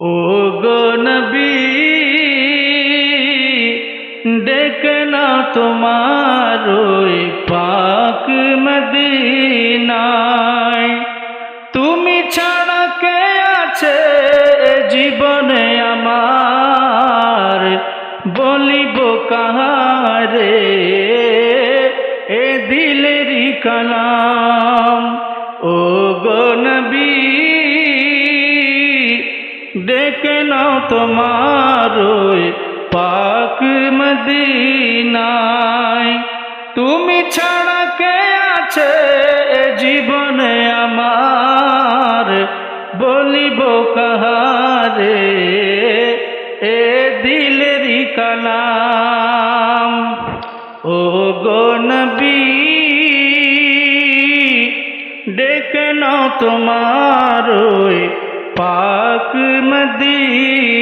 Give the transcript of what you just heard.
ও গো নবী ডেকে না তোমার ওই পাক মদিনায়। তুমি ছাড়া কে আছে জীবনে আমার? বলিব কাহারে এ দিলেরই কালাম। ডেকে নাও তোমার পাক মদিনায়। তুমি ছাড়া কে আছে জীবনে আমার? বলিব কাহারে এ দিলেরই কালাম। ও গো নবী ডেকে নাও তোমার مدی